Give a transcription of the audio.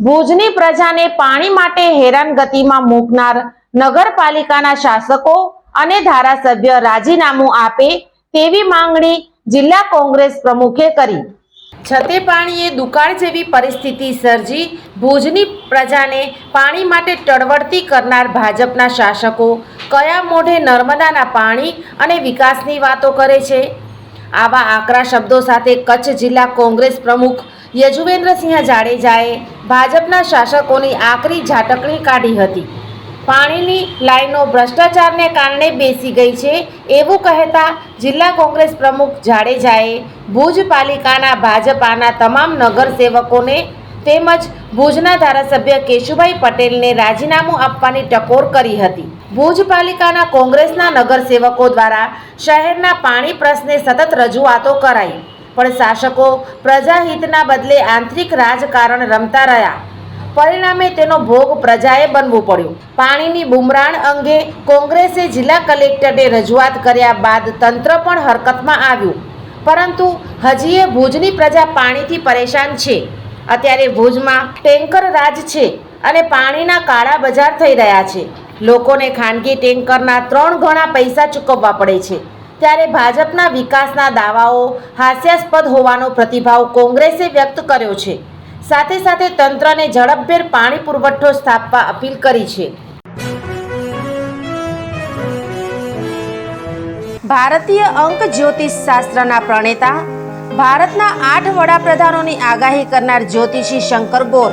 ભુજની પ્રજાને પાણી માટે હેરાનગતિમાં મૂકનાર નગરપાલિકાના શાસકો અને ધારાસભ્ય રાજીનામું આપે તેવી માંગણી જિલ્લા કોંગ્રેસ પ્રમુખે કરી. છતે પાણીએ દુકાળ જેવી પરિસ્થિતિ સર્જી ભુજની પ્રજાને પાણી માટે ટળવળતી કરનાર ભાજપના શાસકો કયા મોઢે નર્મદાના પાણી અને વિકાસની વાતો કરે છે? આવા આકરા શબ્દો સાથે કચ્છ જિલ્લા કોંગ્રેસ પ્રમુખ યજુવેન્દ્રસિંહ જાડેજાએ ભાજપના શાસકોની આકરી ઝાટકણી કાઢી હતી. પાણીની લાઈનો ભ્રષ્ટાચારને કારણે બેસી ગઈ છે એવું કહેતા જિલ્લા કોંગ્રેસ પ્રમુખ જાડેજાએ ભુજ પાલિકાના ભાજપાના તમામ નગરસેવકોને તેમજ ભુજના ધારાસભ્ય કેશુભાઈ પટેલને રાજીનામું આપવાની ટકોર કરી હતી. ભુજ પાલિકાના કોંગ્રેસના નગરસેવકો દ્વારા શહેરના પાણી પ્રશ્ને સતત રજૂઆતો કરાઈ. પણ શાસકો પ્રજાહિતના બદલે આંતરિક રાજકારણ રમતા રહ્યા. પરિણામે તેનો ભોગ પ્રજાએ બનવું પડ્યું. પાણીની બુમરાણ અંગે કોંગ્રેસે જિલ્લા કલેક્ટરને રજૂઆત કર્યા બાદ તંત્ર પણ હરકતમાં આવ્યું. પરંતુ હજીએ ભુજની પ્રજા પાણીથી પરેશાન છે. અત્યારે ભુજમાં ટેન્કર રાજ છે અને પાણીના કાળા બજાર થઈ રહ્યા છે. લોકોને ખાનગી ટેન્કરના ત્રણ ગણા પૈસા ચૂકવવા પડે છે. ત્યારે ભાજપના વિકાસના દાવાઓ હાસ્યાસ્પદ હોવાનો પ્રતિભાવ કોંગ્રેસે વ્યક્ત કર્યો છે. સાથે સાથે તંત્રને ઝડપભેર પાણી પુરવઠો સ્થાપવા અપીલ કરી છે. ભારતીય અંક જ્યોતિષ શાસ્ત્રના પ્રણેતા, ભારતના આઠ વડાપ્રધાનોની આગાહી કરનાર જ્યોતિષી શંકર ગોર